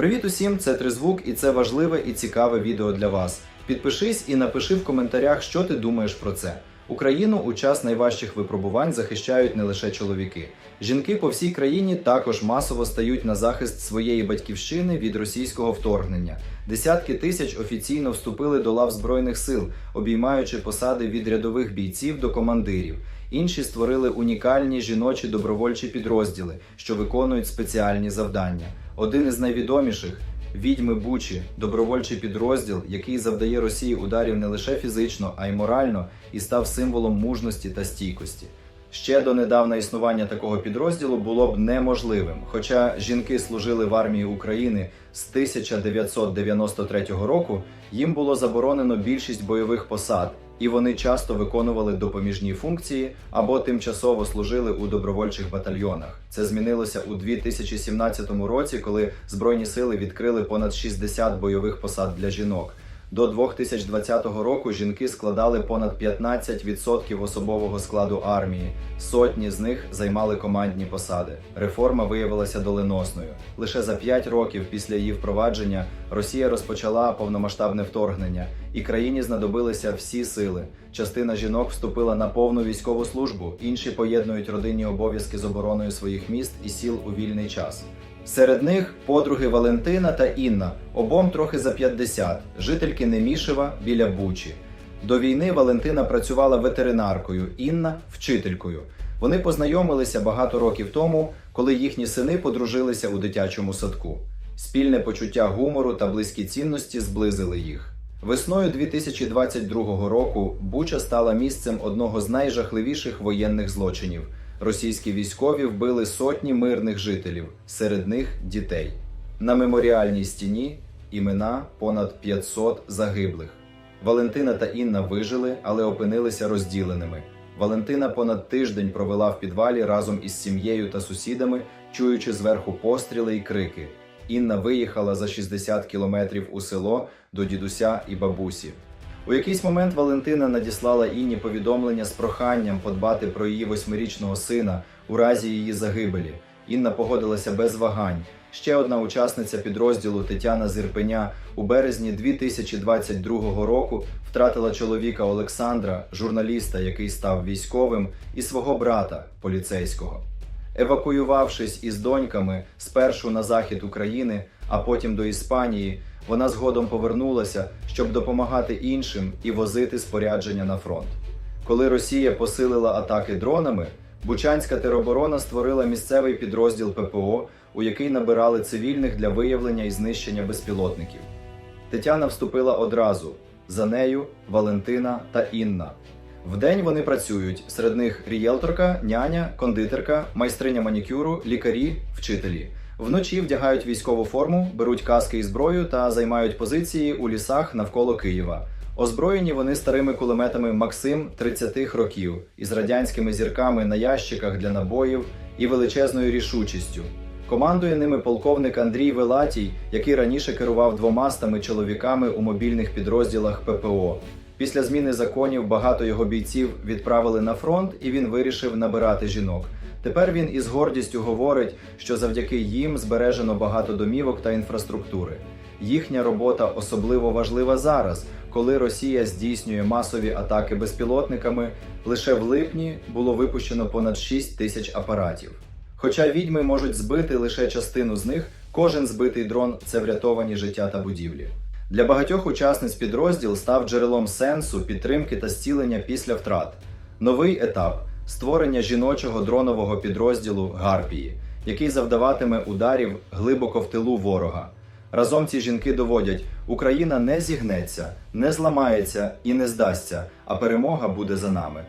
Привіт усім! Це Тризвук, і це важливе і цікаве відео для вас. Підпишись і напиши в коментарях, що ти думаєш про це. Україну у час найважчих випробувань захищають не лише чоловіки. Жінки по всій країні також масово стають на захист своєї батьківщини від російського вторгнення. Десятки тисяч офіційно вступили до лав збройних сил, обіймаючи посади від рядових бійців до командирів. Інші створили унікальні жіночі добровольчі підрозділи, що виконують спеціальні завдання. Один із найвідоміших відьми Бучі, добровольчий підрозділ, який завдає Росії ударів не лише фізично, а й морально, і став символом мужності та стійкості. Ще до недавна існування такого підрозділу було б неможливим. Хоча жінки служили в армії України з 1993 року, їм було заборонено більшість бойових посад, і вони часто виконували допоміжні функції або тимчасово служили у добровольчих батальйонах. Це змінилося у 2017 році, коли збройні сили відкрили понад 60 бойових посад для жінок. До 2020 року жінки складали понад 15% особового складу армії. Сотні з них займали командні посади. Реформа виявилася доленосною. Лише за 5 років після її впровадження Росія розпочала повномасштабне вторгнення, і країні знадобилися всі сили. Частина жінок вступила на повну військову службу, інші поєднують родинні обов'язки з обороною своїх міст і сіл у вільний час. Серед них подруги Валентина та Інна, обом трохи за 50, жительки Немішева біля Бучі. До війни Валентина працювала ветеринаркою, Інна вчителькою. Вони познайомилися багато років тому, коли їхні сини подружилися у дитячому садку. Спільне почуття гумору та близькі цінності зблизили їх. Весною 2022 року Буча стала місцем одного з найжахливіших воєнних злочинів. Російські військові вбили сотні мирних жителів, серед них дітей. На меморіальній стіні імена понад 500 загиблих. Валентина та Інна вижили, але опинилися розділеними. Валентина понад тиждень провела в підвалі разом із сім'єю та сусідами, чуючи зверху постріли і крики. Інна виїхала за 60 кілометрів у село до дідуся і бабусі. У якийсь момент Валентина надіслала Інні повідомлення з проханням подбати про її восьмирічного сина у разі її загибелі. Інна погодилася без вагань. Ще одна учасниця підрозділу Тетяна Зірпеня у березні 2022 року втратила чоловіка Олександра, журналіста, який став військовим, і свого брата поліцейського. Евакуювавшись із доньками спершу на захід України, а потім до Іспанії, вона згодом повернулася, щоб допомагати іншим і возити спорядження на фронт. Коли Росія посилила атаки дронами, Бучанська тероборона створила місцевий підрозділ ППО, у який набирали цивільних для виявлення і знищення безпілотників. Тетяна вступила одразу. За нею Валентина та Інна. Вдень вони працюють. Серед них рієлторка, няня, кондитерка, майстриня манікюру, лікарі, вчителі. Вночі вдягають військову форму, беруть каски і зброю та займають позиції у лісах навколо Києва. Озброєні вони старими кулеметами Максим 30-х років із радянськими зірками на ящиках для набоїв і величезною рішучістю. Командує ними полковник Андрій Велатій, який раніше керував двома стами чоловіками у мобільних підрозділах ППО. Після зміни законів багато його бійців відправили на фронт, і він вирішив набирати жінок. Тепер він із гордістю говорить, що завдяки їм збережено багато домівок та інфраструктури. Їхня робота особливо важлива зараз, коли Росія здійснює масові атаки безпілотниками. Лише в липні було випущено понад 6 тисяч апаратів. Хоча відьми можуть збити лише частину з них, кожен збитий дрон це врятовані життя та будівлі. Для багатьох учасниць підрозділ став джерелом сенсу, підтримки та зцілення після втрат. Новий етап створення жіночого дронового підрозділу Гарпії, який завдаватиме ударів глибоко в тилу ворога. Разом ці жінки доводять, Україна не зігнеться, не зламається і не здасться, а перемога буде за нами.